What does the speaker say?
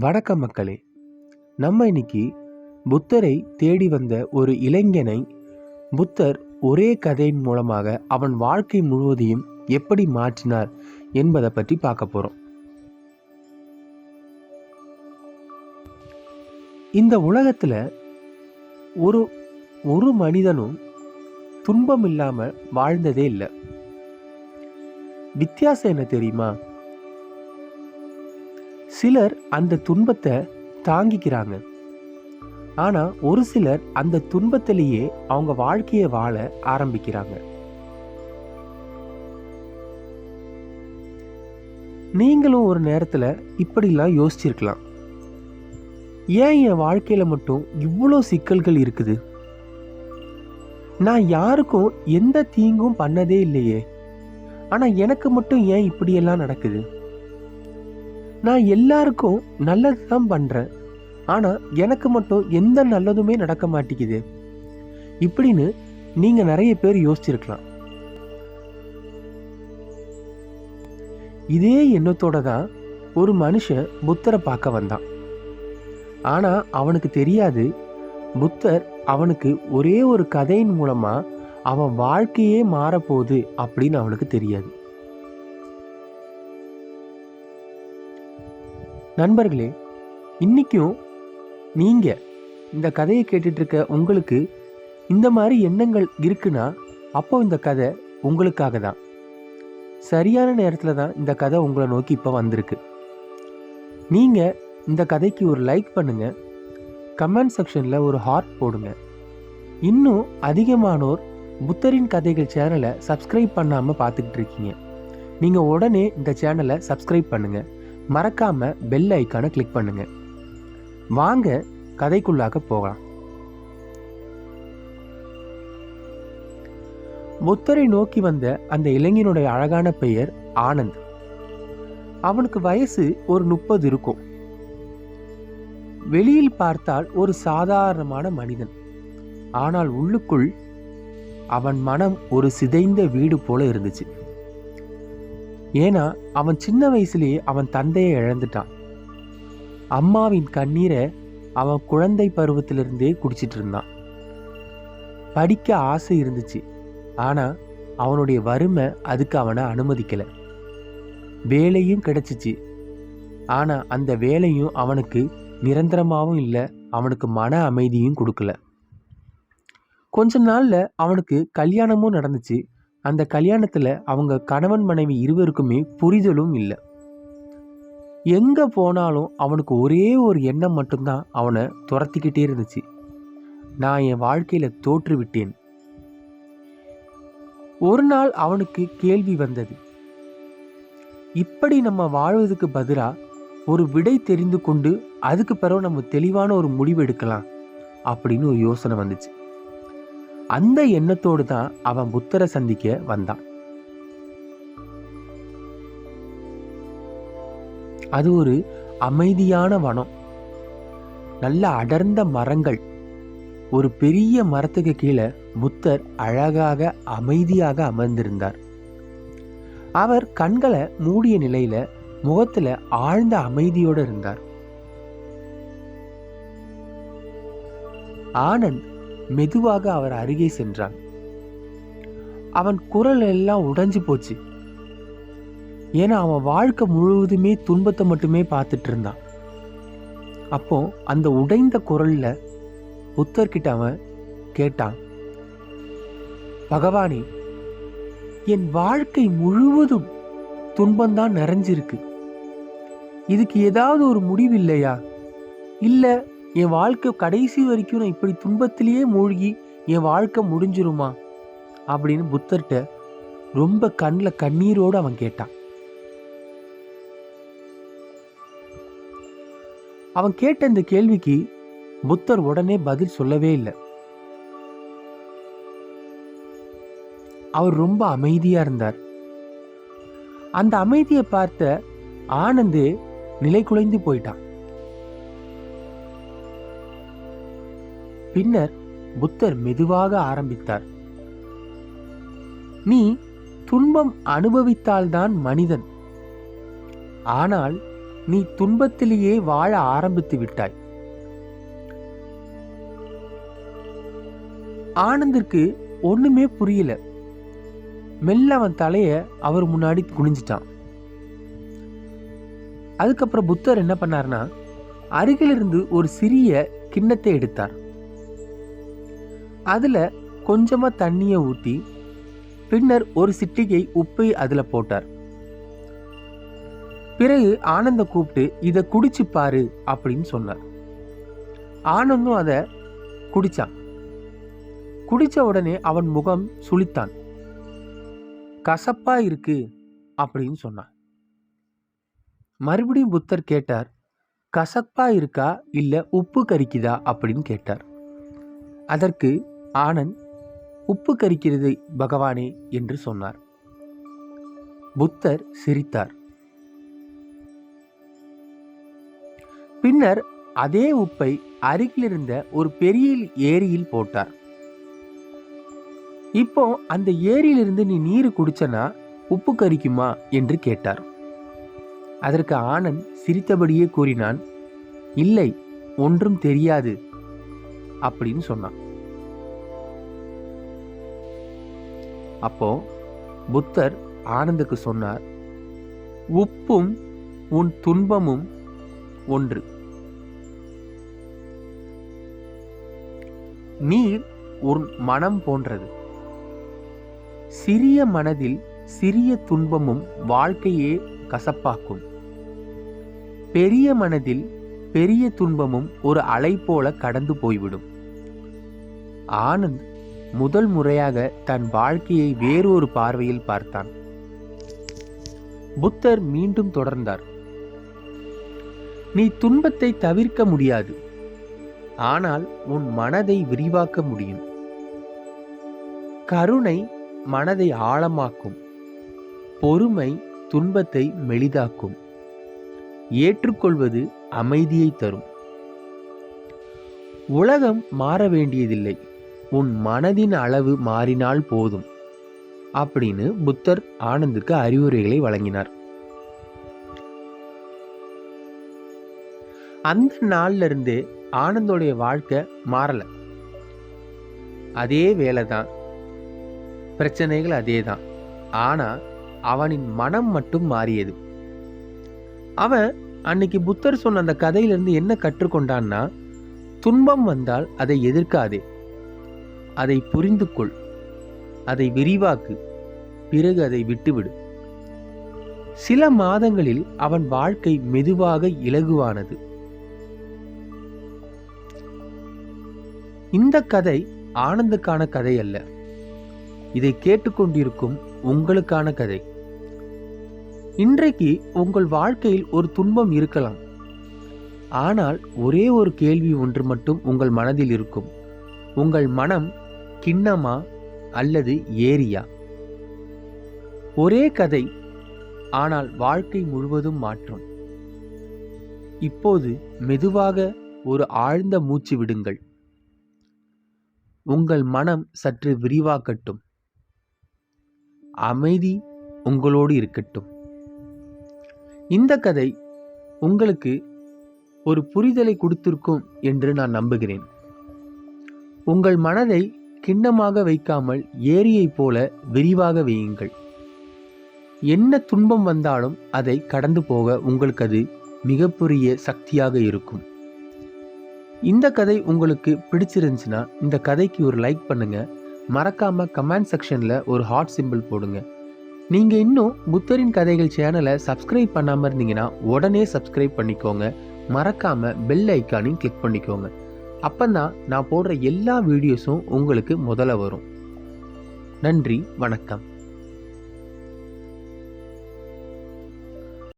வணக்கம் மக்களே நம்ம இன்னைக்கு புத்தரை தேடி வந்த ஒரு இளைஞனை புத்தர் ஒரே கதையின் மூலமாக அவன் வாழ்க்கை முழுவதையும் எப்படி மாற்றினார் என்பதை பற்றி பார்க்க போகிறோம் இந்த உலகத்தில் ஒரு ஒரு மனிதனும் துன்பம் இல்லாமல் வாழ்ந்ததே இல்லை. வித்தியாசம் என்ன தெரியுமா? சிலர் அந்த துன்பத்தை தாங்கிக்கிறாங்க. ஆனால் ஒரு சிலர் அந்த துன்பத்திலேயே அவங்க வாழ்க்கையை வாழ ஆரம்பிக்கிறாங்க. நீங்களும் ஒரு நேரத்தில் இப்படிலாம் யோசிச்சிருக்கலாம். ஏன் என் வாழ்க்கையில் மட்டும் இவ்வளோ சிக்கல்கள் இருக்குது? நான் யாருக்கும் எந்த தீங்கும் பண்ணதே இல்லையே. ஆனால் எனக்கு மட்டும் ஏன் இப்படியெல்லாம் நடக்குது? நான் எல்லாருக்கும் நல்லது தான் பண்ணுறேன் ஆனால் எனக்கு மட்டும் எந்த நல்லதுமே நடக்க மாட்டேங்குது. இப்படின்னு நீங்கள் நிறைய பேர் யோசிச்சிருக்கலாம். இதே எண்ணத்தோட தான் ஒரு மனுஷன் புத்தரை பார்க்க வந்தான். ஆனால் அவனுக்கு தெரியாது புத்தர் அவனுக்கு ஒரே ஒரு கதையின் மூலமாக அவன் வாழ்க்கையே மாறப்போகுது அப்படின்னு அவனுக்கு தெரியாது. நண்பர்களே இன்றைக்கும் நீங்கள் இந்த கதையை கேட்டுட்ருக்க உங்களுக்கு இந்த மாதிரி எண்ணங்கள் இருக்குன்னா அப்போ இந்த கதை உங்களுக்காக தான். சரியான நேரத்தில் தான் இந்த கதை உங்களை நோக்கி இப்போ வந்திருக்கு. நீங்கள் இந்த கதைக்கு ஒரு லைக் பண்ணுங்கள் கமெண்ட் செக்ஷனில் ஒரு ஹார்ட் போடுங்க. இன்னும் அதிகமானோர் புத்தரின் கதைகள் சேனலை சப்ஸ்கிரைப் பண்ணாமல் பார்த்துக்கிட்டு இருக்கீங்க. நீங்கள் உடனே இந்த சேனலை சப்ஸ்கிரைப் பண்ணுங்கள் மறக்காம பெல் ஐக்கானை கிளிக் பண்ணுங்க. வாங்க கதைக்குள்ளாக போகலாம். புத்தரை நோக்கி வந்த அந்த இளைஞனுடைய அழகான பெயர் ஆனந்த். அவனுக்கு வயசு ஒரு முப்பது இருக்கும். வெளியில் பார்த்தால் ஒரு சாதாரணமான மனிதன். ஆனால் உள்ளுக்குள் அவன் மனம் ஒரு சிதைந்த வீடு போல இருந்துச்சு. ஏன்னா அவன் சின்ன வயசுலேயே அவன் தந்தையை இழந்துட்டான். அம்மாவின் கண்ணீரை அவன் குழந்தை பருவத்திலிருந்தே குடிச்சிட்டு இருந்தான். படிக்க ஆசை இருந்துச்சு. ஆனால் அவனுடைய வறுமை அதுக்கு அவனை அனுமதிக்கலை. வேலையும் கிடைச்சிச்சு. ஆனால் அந்த வேலையும் அவனுக்கு நிரந்தரமாகவும் இல்லை அவனுக்கு மன அமைதியும் கொடுக்கல. கொஞ்ச நாளில் அவனுக்கு கல்யாணமும் நடந்துச்சு. அந்த கல்யாணத்தில் அவங்க கணவன் மனைவி இருவருக்குமே புரிதலும் இல்லை. எங்கே போனாலும் அவனுக்கு ஒரே ஒரு எண்ணம் மட்டும்தான் அவனை துரத்திக்கிட்டே இருந்துச்சு. நான் என் வாழ்க்கையில் தோற்றுவிட்டேன். ஒரு நாள் அவனுக்கு கேள்வி வந்தது. இப்படி நம்ம வாழ்வதற்கு பதிலாக ஒரு விடை தெரிந்து கொண்டு அதுக்கு பிறகு நம்ம தெளிவான ஒரு முடிவு எடுக்கலாம் அப்படின்னு ஒரு யோசனை வந்துச்சு. அந்த எண்ணத்தோடு தான் அவன் புத்தரை சந்திக்க வந்தான். அது ஒரு அமைதியான வனம். நல்ல அடர்ந்த மரங்கள். ஒரு பெரிய மரத்துக்கு கீழே புத்தர் அழகாக அமைதியாக அமர்ந்திருந்தார். அவர் கண்களை மூடிய நிலையில முகத்துல ஆழ்ந்த அமைதியோடு இருந்தார். ஆனந்த் மெதுவாக அவர் அருகே சென்றான். அவன் குரல் எல்லாம் உடைஞ்சு போச்சு. ஏன்னா அவன் வாழ்க்கை முழுவதுமே துன்பத்தை மட்டுமே பார்த்துட்டு இருந்தான். அப்போ அந்த உடைந்த குரல்ல புத்தர்கிட்ட அவன் கேட்டான் பகவானே என் வாழ்க்கை முழுவதும் துன்பம்தான் நிறைஞ்சிருக்கு. இதுக்கு ஏதாவது ஒரு முடிவு இல்லையா? இல்லை என் வாழ்க்கை கடைசி வரைக்கும் நான் இப்படி துன்பத்திலேயே மூழ்கி என் வாழ்க்கை முடிஞ்சிருமா? அப்படின்னு புத்தர்கிட்ட ரொம்ப கண்ணில் கண்ணீரோடு அவன் கேட்டான். அவன் கேட்ட இந்த கேள்விக்கு புத்தர் உடனே பதில் சொல்லவே இல்லை. அவர் ரொம்ப அமைதியாக இருந்தார். அந்த அமைதியை பார்த்த ஆனந்து நிலை குலைந்து போயிட்டான். பின்னர் புத்தர் மெதுவாக ஆரம்பித்தார். நீ துன்பம் அனுபவித்தால்தான் மனிதன். ஆனால் நீ துன்பத்திலேயே வாழ ஆரம்பித்து விட்டாய். ஆனந்திற்கு ஒண்ணுமே புரியல. மெல்ல அவன் தலைய அவர் முன்னாடி குனிஞ்சிட்டான். அதுக்கப்புறம் புத்தர் என்ன பண்ணார்னா அருகிலிருந்து ஒரு சிறிய கிண்ணத்தை எடுத்தார். அதுல கொஞ்சமா தண்ணியை ஊற்றி பின்னர் ஒரு சிட்டிகை உப்பை அதில் போட்டார். பிறகு ஆனந்த கூப்பிட்டு இதை குடிச்சு பாரு அப்படின்னு சொன்னார். ஆனந்தும் அதை குடிச்சான். குடிச்ச உடனே அவன் முகம் சுளித்தான். கசப்பா இருக்கு அப்படின்னு சொன்னான். மறுபடியும் புத்தர் கேட்டார் கசப்பா இருக்கா இல்லை உப்பு கரிக்குதா? அப்படின்னு கேட்டார். அதற்கு ஆனந்த் உப்பு கரிக்கிறது பகவானே என்று சொன்னார். புத்தர் சிரித்தார். பின்னர் அதே உப்பை அருகிலிருந்த ஒரு பெரிய ஏரியில் போட்டார். இப்போ அந்த ஏரியிலிருந்து நீ நீர் குடிச்சனா உப்பு கரிக்குமா? என்று கேட்டார். அதற்கு ஆனந்த் சிரித்தபடியே கூறினான் இல்லை ஒன்றும் தெரியாது அப்படின்னு சொன்னான். அப்போ புத்தர் ஆனந்துக்கு சொன்னார் உப்பும் உன் துன்பமும் ஒன்று. நீர் உன் மனம் போன்றது. சிறிய மனதில் சிறிய துன்பமும் வாழ்க்கையே கசப்பாக்கும். பெரிய மனதில் பெரிய துன்பமும் ஒரு அலை போல கடந்து போய்விடும். ஆனந்த் முதல் முறையாக தன் வாழ்க்கையை வேறொரு பார்வையில் பார்த்தான். புத்தர் மீண்டும் தொடர்ந்தார். நீ துன்பத்தை தவிர்க்க முடியாது. ஆனால் உன் மனதை விரிவாக்க முடியும். கருணை மனதை ஆழமாக்கும். பொறுமை துன்பத்தை மெலிதாக்கும். ஏற்றுக்கொள்வது அமைதியை தரும். உலகம் மாற வேண்டியதில்லை. உன் மனதின் அளவு மாறினால் போதும். அப்படின்னு புத்தர் ஆனந்துக்கு அறிவுரைகளை வழங்கினார். அந்த நாள்ல இருந்து ஆனந்தோடைய வாழ்க்கை மாறல. அதே வேலை தான் பிரச்சனைகள் அதே தான் ஆனா அவனின் மனம் மட்டும் மாறியது. அவன் அன்னைக்கு புத்தர் சொன்ன அந்த கதையிலிருந்து என்ன கற்றுக்கொண்டான்னா துன்பம் வந்தால் அதை எதிர்க்காதே. அதை புரிந்து கொள் அதை விரிவாக்கு. பிறகு அதை விட்டுவிடு. சில மாதங்களில் அவன் வாழ்க்கை மெதுவாக இலகுவானது. இந்த கதை ஆனந்துக்கான கதை அல்ல. இதை கேட்டுக்கொண்டிருக்கும் உங்களுக்கான கதை. இன்றைக்கு உங்கள் வாழ்க்கையில் ஒரு துன்பம் இருக்கலாம். ஆனால் ஒரே ஒரு கேள்வி ஒன்று மட்டும் உங்கள் மனதில் இருக்கும். உங்கள் மனம் கிண்ணமா அல்லது ஏரியா? ஒரே கதை ஆனால் வாழ்க்கை முழுவதும் மாற்றம். இப்போது மெதுவாக ஒரு ஆழ்ந்த மூச்சு விடுங்கள். உங்கள் மனம் சற்று விரிவாக்கட்டும். அமைதி உங்களோடு இருக்கட்டும். இந்த கதை உங்களுக்கு ஒரு புரிதலை கொடுத்திருக்கும் என்று நான் நம்புகிறேன். உங்கள் மனதை கிண்ணமாக வைக்காமல் ஏரியைப் போல விரிவாக வையுங்கள். என்ன துன்பம் வந்தாலும் அதை கடந்து போக உங்களுக்கு அது மிகப்பெரிய சக்தியாக இருக்கும். இந்த கதை உங்களுக்கு பிடிச்சிருந்துச்சுன்னா இந்த கதைக்கு ஒரு லைக் பண்ணுங்க. மறக்காம கமெண்ட் செக்ஷன்ல ஒரு ஹாட் சிம்பிள் போடுங்க. நீங்க இன்னும் புத்தரின் கதைகள் சேனலை சப்ஸ்கிரைப் பண்ணாம இருந்தீங்கன்னா உடனே சப்ஸ்கிரைப் பண்ணிக்கோங்க. மறக்காம பெல் ஐக்கானையும் கிளிக் பண்ணிக்கோங்க. அப்போ தான் நான் போடுற எல்லா வீடியோஸும் உங்களுக்கு முதல்ல வரும். நன்றி வணக்கம்.